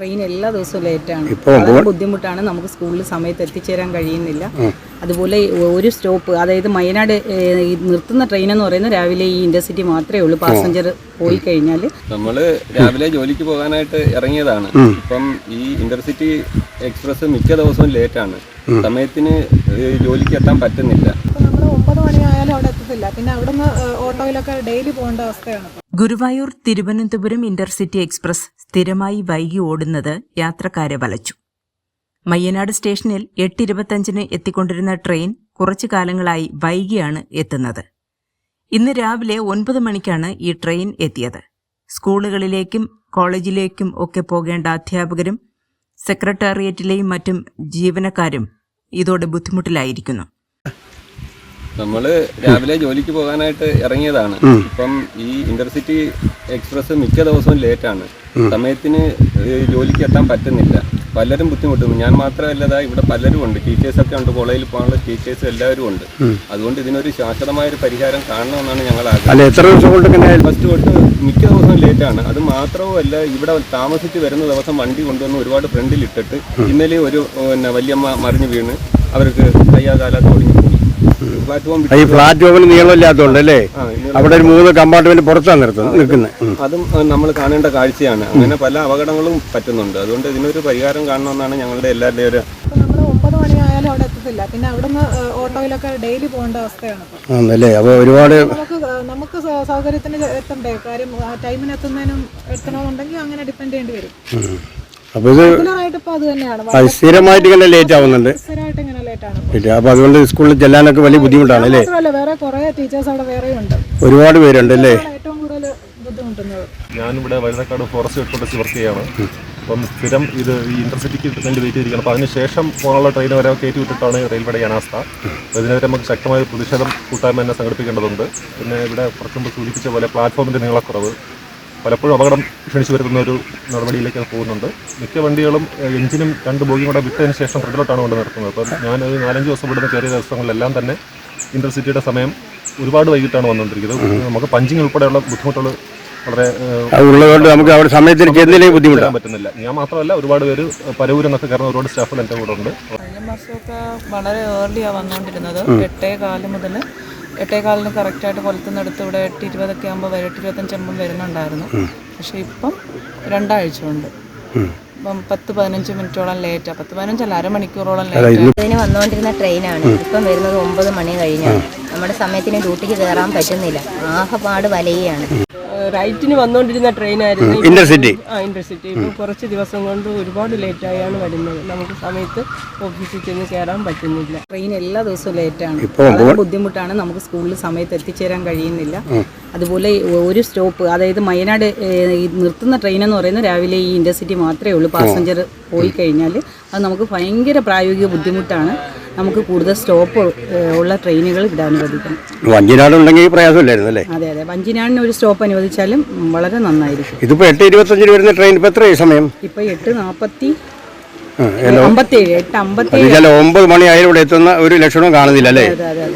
Train എല്ലാ ദിവസവും ലേറ്റാണ് ഇപ്പൊ വളരെ ബുദ്ധിമുട്ടാണ്. നമുക്ക് സ്കൂളിൽ സമയത്ത് എത്തിച്ചേരാൻ കഴിയുന്നില്ല. അതുപോലെ ഒരു സ്റ്റോപ്പ് അതായത് വയനാട് നിർത്തുന്ന ട്രെയിൻ എന്ന് പറയുന്നത് രാവിലെ ഈ ഇന്റർസിറ്റി മാത്രമേ ഉള്ളൂ. പാസഞ്ചർ പോയി കഴിഞ്ഞാൽ നമ്മൾ രാവിലെ ജോലിക്ക് പോകാനായിട്ട് ഇറങ്ങിയതാണ്. ഇപ്പം ഈ ഇന്റർസിറ്റി എക്സ്പ്രസ് മിക്ക ദിവസവും ലേറ്റാണ് സമയത്തിന് ജോലിക്ക് എത്താൻ പറ്റുന്നില്ല. നമ്മൾ ഒമ്പത് മണിയായാലും എത്തത്തില്ല പിന്നെ അവിടുന്ന് ഓട്ടോയിലൊക്കെ ഡെയിലി പോകേണ്ട അവസ്ഥയാണ് ഗുരുവായൂർ തിരുവനന്തപുരം ഇന്റർസിറ്റി എക്സ്പ്രസ് സ്ഥിരമായി വൈകി ഓടുന്നത് യാത്രക്കാരെ വലച്ചു. മയ്യനാട് സ്റ്റേഷനിൽ എട്ടിരുപത്തഞ്ചിന് എത്തിക്കൊണ്ടിരുന്ന ട്രെയിൻ കുറച്ചു കാലങ്ങളായി വൈകിയാണ് എത്തുന്നത്. ഇന്ന് രാവിലെ ഒൻപത് മണിക്കാണ് ഈ ട്രെയിൻ എത്തിയത്. സ്കൂളുകളിലേക്കും കോളേജിലേക്കും ഒക്കെ പോകേണ്ട അധ്യാപകരും സെക്രട്ടേറിയറ്റിലെയും മറ്റും ജീവനക്കാരും ഇതോടെ ബുദ്ധിമുട്ടിലായിരിക്കുന്നു. നമ്മൾ രാവിലെ ജോലിക്ക് പോകാനായിട്ട് ഇറങ്ങിയതാണ്. ഇപ്പം ഈ ഇന്റർസിറ്റി എക്സ്പ്രസ് മിക്ക ദിവസവും ലേറ്റ് ആണ് സമയത്തിന് ജോലിക്ക് എത്താൻ പറ്റുന്നില്ല. പലരും ബുദ്ധിമുട്ടുന്നു. ഞാൻ മാത്രമല്ല ദാ ഇവിടെ പലരും ഉണ്ട്. ടീച്ചേഴ്സ് ഒക്കെ ഉണ്ട്. കോളേജിൽ പോകാനുള്ള ടീച്ചേഴ്സ് എല്ലാവരും ഉണ്ട്. അതുകൊണ്ട് ഇതിനൊരു ശാശ്വതമായ ഒരു പരിഹാരം കാണണമെന്നാണ് ഞങ്ങൾ ആഗ്രഹം ഫസ്റ്റ് തൊട്ട് മിക്ക ദിവസവും ലേറ്റ് ആണ് അത് മാത്രവുമല്ല ഇവിടെ താമസിച്ച് വരുന്ന ദിവസം വണ്ടി കൊണ്ടുവന്ന് ഒരുപാട് ഫ്രണ്ടിൽ ഇട്ടിട്ട് ഇന്നലെ ഒരു പിന്നെ വല്യമ്മ മറിഞ്ഞു വീണ്. അവർക്ക് കയ്യാകാലത്ത് ഒടിഞ്ഞു ഈ പ്ലാറ്റ്ഫോമിന് നീളമില്ലാത്തതുകൊണ്ട് അല്ലേ? അവിടെ ഒരു മൂന്ന് കമ്പാർട്ട്മെന്റ് പുറത്താണ് നിർത്തുന്നത് നിൽക്കുന്നത് അതും നമ്മൾ കാണേണ്ട കാഴ്ചയാണ്. അങ്ങനെ പല അപകടങ്ങളും പറ്റുന്നുണ്ട്. അതുകൊണ്ട് ഇതിനൊരു പരിഹാരം കാണണമെന്നാണ് ഞങ്ങളുടെ എല്ലാവരുടെയും ഒരു ഒമ്പത് മണിയായാലും അവിടെ എത്തത്തില്ല. പിന്നെ അവിടുന്ന് ഓട്ടോയിലൊക്കെ ഡെയിലി പോകേണ്ട അവസ്ഥയാണ്. ആണല്ലേ? അപ്പോൾ ഒരുപാട് നമുക്ക് നമുക്ക് സൗകര്യത്തിന് എത്തണ്ടേ? കാര്യം ടൈമിന് എത്തുന്നതിനും എത്തണമെന്നുണ്ടെങ്കിൽ അങ്ങനെ ഡിപ്പെൻഡ് ചെയ്യേണ്ടി വരും. അപ്പോൾ ഇത് സ്ഥിരമായിട്ട് ഇങ്ങനെ ലേറ്റ് ആവുന്നുണ്ട്. സ്ഥിരമായിട്ട് ഇങ്ങനെ ഇല്ല, അപ്പോൾ അതുകൊണ്ട് സ്കൂളിൽ ചെല്ലാനൊക്കെ വലിയ ബുദ്ധിമുട്ടാണ് അല്ലേ? വേറെ കുറേ ടീച്ചേഴ്സ് അവിടെ വേറെയുണ്ട് ഒരുപാട് പേരുണ്ട് അല്ലേ? ഏറ്റവും കൂടുതൽ ബുദ്ധിമുട്ടുന്നത്. ഞാനിവിടെ വഴുതക്കാട് ഫോറസ്റ്റ് ഹെഡ്ക്വാർട്ടേഴ്സ് വർക്ക് ചെയ്യാണ് അപ്പം സ്ഥിരം ഇത് ഈ ഇന്റർസിറ്റിക്ക് വേണ്ടി വെയിറ്റ് ചെയ്തിരിക്കണം. അപ്പോൾ അതിനുശേഷം പോകാനുള്ള ട്രെയിൻ വരെ കയറ്റി വിട്ടിട്ടാണ് റെയിൽവേയുടെ അനാസ്ഥ ഇതിനെതിരെ നമുക്ക് ശക്തമായ പ്രതിഷേധം കൂട്ടായ്മ തന്നെ സംഘടിപ്പിക്കേണ്ടതുണ്ട്. പിന്നെ ഇവിടെ കുറച്ചുമ്പോൾ സൂചിപ്പിച്ച പോലെ പ്ലാറ്റ്ഫോമിന്റെ നീളക്കുറവ്. പലപ്പോഴും അപകടം ക്ഷണിച്ചു വരുത്തുന്ന ഒരു നടപടിയിലേക്ക് അത് പോകുന്നുണ്ട്. മിക്ക വണ്ടികളും എഞ്ചിനും രണ്ട് ബോഗിയും കൂടെ വിട്ടതിന് ശേഷം ഫ്രണ്ടിലോട്ടാണ് കൊണ്ട് നിർത്തുന്നത്. അപ്പം ഞാൻ ഒരു നാലഞ്ച് ദിവസം ഇവിടുന്ന് കയറിയ ദിവസങ്ങളിലെല്ലാം തന്നെ ഇന്റർസിറ്റിയുടെ സമയം ഒരുപാട് വൈകിട്ടാണ് വന്നുകൊണ്ടിരിക്കുന്നത്. നമുക്ക് പഞ്ചിങ് ഉൾപ്പെടെയുള്ള ബുദ്ധിമുട്ടുകൾ വളരെ ഉള്ളതുകൊണ്ട് നമുക്ക് അവിടെ സമയത്തിന് ചെന്നില്ലെങ്കിൽ ബുദ്ധിമുട്ടാൻ പറ്റുന്നില്ല. ഞാൻ മാത്രമല്ല ഒരുപാട് പേര് പരവൂരിൽ നിന്നൊക്കെ കയറുന്ന ഒരുപാട് സ്റ്റാഫുകൾ എന്റെ കൂടെ ഉണ്ട്. കഴിഞ്ഞ മാസമൊക്കെ വളരെ ഏർലിയാണ് വന്നുകൊണ്ടിരുന്നത്. എട്ടേ കാൽ മുതൽ എട്ടേ കാലിന് കറക്റ്റായിട്ട് കൊലത്തുനിന്നെടുത്ത് ഇവിടെ എട്ട് ഇരുപതൊക്കെ ആകുമ്പോൾ വരെ എട്ട് ഇരുപത്തഞ്ചാകുമ്പം വരുന്നുണ്ടായിരുന്നു. പക്ഷേ ഇപ്പം രണ്ടാഴ്ച കൊണ്ട് ഇപ്പം പത്ത് പതിനഞ്ച് മിനിറ്റോളം ലേറ്റാണ് പത്ത് പതിനഞ്ചല്ല അരമണിക്കൂറോളം ലേറ്റ് ഇതിന് വന്നുകൊണ്ടിരുന്ന ട്രെയിനാണ് ഇപ്പം വരുന്നത് ഒമ്പത് മണി കഴിഞ്ഞാണ്. നമ്മുടെ സമയത്തിന് ഡ്യൂട്ടിക്ക് കയറാൻ പറ്റുന്നില്ല. ആകെപ്പാട് വലയുകയാണ്. റൈറ്റിന് വന്നുകൊണ്ടിരുന്ന ട്രെയിനായിരുന്നു ഇന്റർസിറ്റി. ആ ഇന്റർസിറ്റി. ഇപ്പൊ കുറച്ച് ദിവസം കൊണ്ട് ഒരുപാട് ലേറ്റായാണ് വരുന്നത്. നമുക്ക് സമയത്ത് ഓഫീസിൽ ചെന്ന് കയറാൻ പറ്റുന്നില്ല. ട്രെയിൻ എല്ലാ ദിവസവും ലേറ്റാണ്. ആണ് വളരെ ബുദ്ധിമുട്ടാണ്. നമുക്ക് സ്കൂളിൽ സമയത്ത് എത്തിച്ചേരാൻ കഴിയുന്നില്ല. അതുപോലെ ഒരു സ്റ്റോപ്പ് അതായത് വയനാട് നിർത്തുന്ന ട്രെയിൻ എന്ന് പറയുന്നത് രാവിലെ ഈ ഇന്റർസിറ്റി മാത്രമേ ഉള്ളൂ. പാസഞ്ചർ പോയി കഴിഞ്ഞാൽ അത് നമുക്ക് ഭയങ്കര പ്രായോഗിക ബുദ്ധിമുട്ടാണ്. നമുക്ക് കൂടുതൽ സ്റ്റോപ്പ് ഉള്ള ട്രെയിനുകൾ ഇവിടെ അനുവദിക്കണം വഞ്ചിനാട് ഉണ്ടെങ്കിൽ പ്രയാസമില്ലായിരുന്നു അല്ലേ? അതെ അതെ. വഞ്ചിനാടിന് ഒരു സ്റ്റോപ്പ് അനുവദിച്ചാലും വളരെ നന്നായിരിക്കും. ഇതിപ്പോൾ എട്ട് ഇരുപത്തഞ്ചിന് വരുന്ന ട്രെയിൻ ഇപ്പോൾ എത്ര സമയം? ഇപ്പൊ എട്ട് നാൽപ്പത്തി ഒമ്പത് മണിയായാലും ഇവിടെ എത്തുന്ന ഒരു ലക്ഷണവും കാണുന്നില്ല അല്ലേ?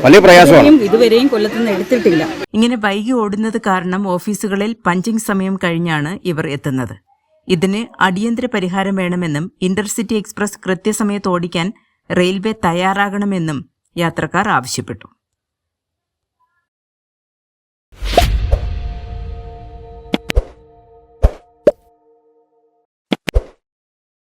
വലിയ പ്രയാസമാണ്. ഇതുവരെയും- ഇതുവരെയും കൊല്ലത്തുനിന്ന് എടുത്തിട്ടില്ല. ഇങ്ങനെ വൈകി ഓടുന്നത് കാരണം ഓഫീസുകളിൽ പഞ്ചിങ് സമയം കഴിഞ്ഞാണ് ഇവർ എത്തുന്നത്. ഇതിന് അടിയന്തര പരിഹാരം വേണമെന്നും ഇന്റർസിറ്റി എക്സ്പ്രസ് കൃത്യസമയത്ത് ഓടിക്കാൻ റെയിൽവേ തയ്യാറാകണമെന്നും യാത്രക്കാർ ആവശ്യപ്പെട്ടു